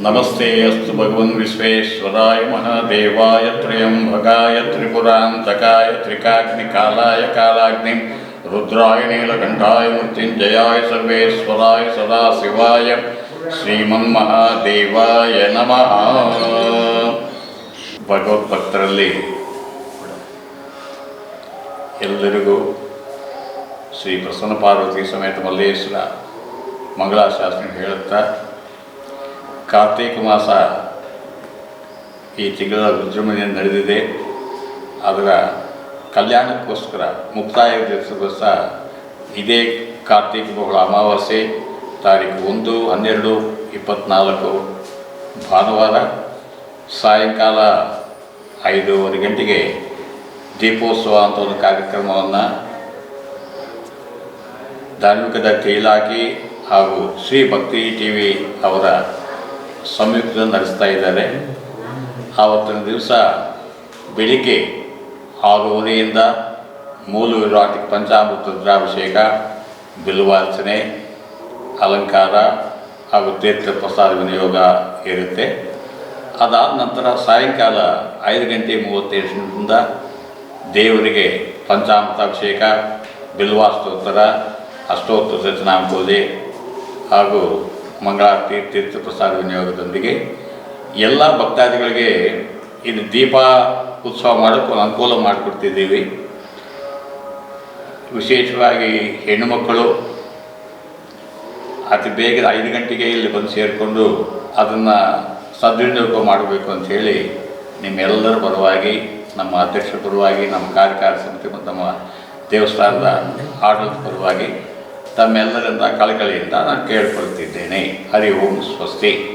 नमस्ते अस्तु भगवन् विश्वेश्वराय महादेवाय त्र्यम्बकाय त्रिपुरान्तकाय त्रिकाग्निकालाय कालाग्निं रुद्राय नीलकण्ठाय मृत्युञ्जयाय सर्वेश्वराय सदाशिवाय ಶ್ರೀಮನ್ಮಹಾದೇವಾಯ ನಮಃ ಭಗವದ್ಭಕ್ತರಲ್ಲಿ ಎಲ್ಲರಿಗೂ ಶ್ರೀ ಪ್ರಸನ್ನ ಪಾರ್ವತಿ ಸಮೇತ ಮಲ್ಲೇಶ್ವರ ಮಂಗಳಾಶಾಸ್ತ್ರಿ ಹೇಳುತ್ತಾ ಕಾರ್ತೀಕ ಮಾಸ ಈ ತಿಂಗಳ ವಿಜೃಂಭಣೆಯನ್ನು ನಡೆದಿದೆ. ಅದರ ಕಲ್ಯಾಣಕ್ಕೋಸ್ಕರ ಮುಕ್ತಾಯ ದಿವಸದ ಸಹ ಇದೇ ಕಾರ್ತೀಕ ಬಹುಳ ಅಮಾವಾಸ್ಯೆ, ತಾರೀಕು ಒಂದು, ಹನ್ನೆರಡು ಇಪ್ಪತ್ತ್ನಾಲ್ಕು ಭಾನುವಾರ ಸಾಯಂಕಾಲ ಐದೂವರೆ ಗಂಟೆಗೆ ದೀಪೋತ್ಸವ ಅಂತ ಒಂದು ಕಾರ್ಯಕ್ರಮವನ್ನು ಧಾರ್ಮಿಕ ದತ್ತಿ ಇಲಾಖೆ ಹಾಗೂ ಶ್ರೀ ಭಕ್ತಿ ಟಿ ವಿ ಅವರ ಸಂಯುಕ್ತ ನಡೆಸ್ತಾ ಇದ್ದಾರೆ ಆವತ್ತಿನ ದಿವಸ ಬೆಳಿಗ್ಗೆ ಆರೂವರೆಯಿಂದ ಮೂಲ ವಿರಾಟಿ ಪಂಚಾಮೃತ ರುದ್ರಾಭಿಷೇಕ ಬಿಲ್ವಾರ್ಚನೆ ಅಲಂಕಾರ ಹಾಗೂ ತೀರ್ಥ ಪ್ರಸಾದ ವಿನಿಯೋಗ ಇರುತ್ತೆ. ಅದಾದ ನಂತರ ಸಾಯಂಕಾಲ ಐದು ಗಂಟೆ ಮೂವತ್ತೈದು ನಿಮಿಷದಿಂದ ದೇವರಿಗೆ ಪಂಚಾಮೃತಾಭಿಷೇಕ, ಬಿಲ್ವಾಸ್ತೋತ್ತರ ಅಷ್ಟೋತ್ತರ ಪೂಜೆ ಹಾಗೂ ಮಂಗಳಾರತಿ ತೀರ್ಥ ಪ್ರಸಾದ ವಿನಿಯೋಗದೊಂದಿಗೆ ಎಲ್ಲ ಭಕ್ತಾದಿಗಳಿಗೆ ಇದು ದೀಪ ಉತ್ಸವ ಮಾಡೋಕ್ಕೆ ಒಂದು ಅನುಕೂಲ ಮಾಡಿಕೊಡ್ತಿದ್ದೀವಿ. ವಿಶೇಷವಾಗಿ ಹೆಣ್ಣುಮಕ್ಕಳು ಅತಿ ಬೇಗ ಐದು ಗಂಟೆಗೆ ಇಲ್ಲಿ ಬಂದು ಸೇರಿಕೊಂಡು ಅದನ್ನು ಸದ್ವಿನಿಯೋಗ ಮಾಡಬೇಕು ಅಂಥೇಳಿ ನಿಮ್ಮೆಲ್ಲರ ಪರವಾಗಿ, ನಮ್ಮ ಅಧ್ಯಕ್ಷರ ಪರವಾಗಿ, ನಮ್ಮ ಕಾರ್ಯಕಾರಿ ಸಮಿತಿ ಮತ್ತು ನಮ್ಮ ದೇವಸ್ಥಾನದ ಆಡಳಿತ ಪರವಾಗಿ ತಮ್ಮೆಲ್ಲರಿಂದ ಕಳಕಳಿಯಿಂದ ನಾನು ಕೇಳ್ಕೊಳ್ತಿದ್ದೇನೆ. ಹರಿ ಓಂ ಸ್ವಸ್ತಿ.